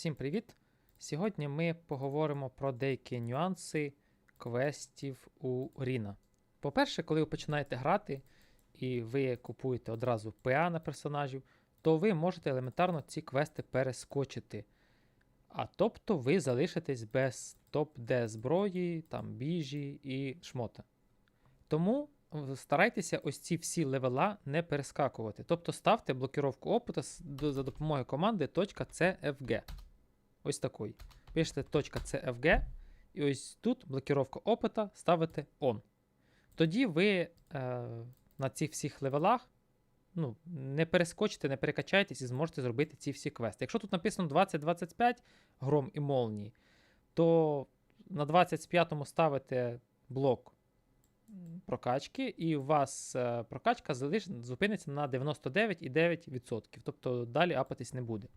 Всім привіт! Сьогодні ми поговоримо про деякі нюанси квестів у Ріна. По-перше, коли ви починаєте грати і ви купуєте одразу ПА на персонажів, то ви можете елементарно ці квести перескочити. А тобто ви залишитесь без топ-Д зброї, там, біжі і шмота. Тому старайтеся ось ці всі левела не перескакувати. Тобто ставте блокировку опита за допомогою команди .cfg. Ось такої. Пишете .cfg, і ось тут блокировка опита ставите on. Тоді ви е, на цих всіх левелах ну, не перескочите, не перекачаєтесь і зможете зробити ці всі квести. Якщо тут написано 2025 гром і молнії, то на 25-му ставите блок прокачки, і у вас е, прокачка зупиниться на 99,9%. Тобто далі апатись не буде.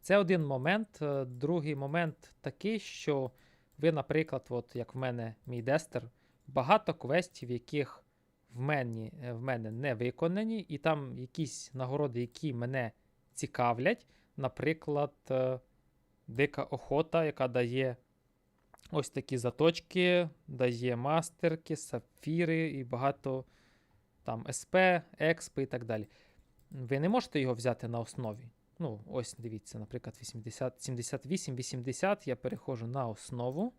Це один момент. Е, Другий момент такий, що ви, наприклад, от як в мене мій дестер, багато квестів, яких в мене, е, в мене не виконані, і там якісь нагороди, які мене цікавлять. Наприклад, е, Дика охота, яка дає ось такі заточки, дає мастерки, сапфіри і багато там СП, експи і так далі. Ви не можете його взяти на основі. Ну, ось дивіться, наприклад, 80, 78, 80 я переходжу на основу.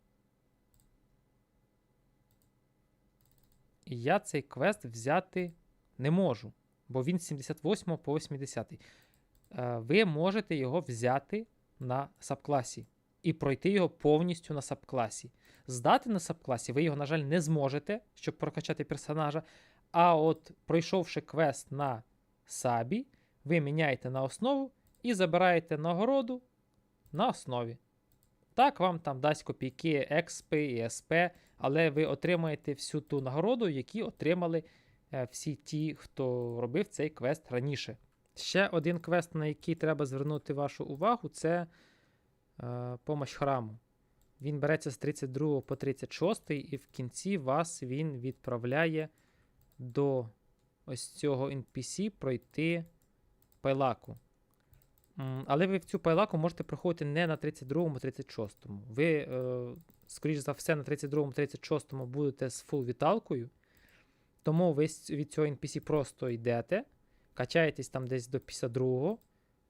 І я цей квест взяти не можу, бо він з 78 по 80. Е, Ви можете його взяти на сабкласі і пройти його повністю на сабкласі. Здати на сабкласі ви його, на жаль, не зможете, щоб прокачати персонажа. А от пройшовши квест на сабі, ви міняєте на основу і забираєте нагороду на основі. Так, вам там дасть копійки експи і СП, але ви отримаєте всю ту нагороду, які отримали е, всі ті, хто робив цей квест раніше. Ще один квест, на який треба звернути вашу увагу, це е, храму. Він береться з 32 по 36, і в кінці вас він відправляє до ось цього NPC пройти пайлаку. Але ви в цю пайлаку можете проходити не на 32-му, 36-му. Ви, е, скоріш за все, на 32-му, 36-му будете з фул віталкою. Тому ви від цього NPC просто йдете, качаєтесь там десь до 52-го.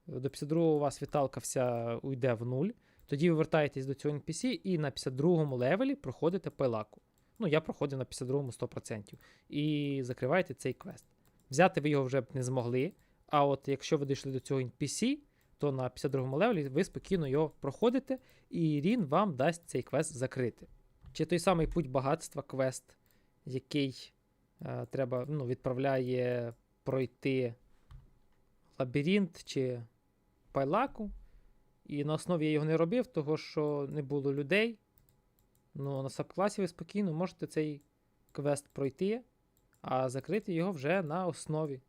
До 52-го у вас віталка вся уйде в нуль. Тоді ви вертаєтесь до цього NPC і на 52-му левелі проходите пайлаку. Ну, я проходив на 52-му 100%. І закриваєте цей квест. Взяти ви його вже б не змогли. А от якщо ви дійшли до цього NPC, то на 52-му левелі ви спокійно його проходите, і Рін вам дасть цей квест закрити. Чи той самий путь багатства квест, який е, треба, ну, відправляє пройти лабіринт чи пайлаку. І на основі я його не робив, того що не було людей. Ну, на сабкласі ви спокійно можете цей квест пройти, а закрити його вже на основі.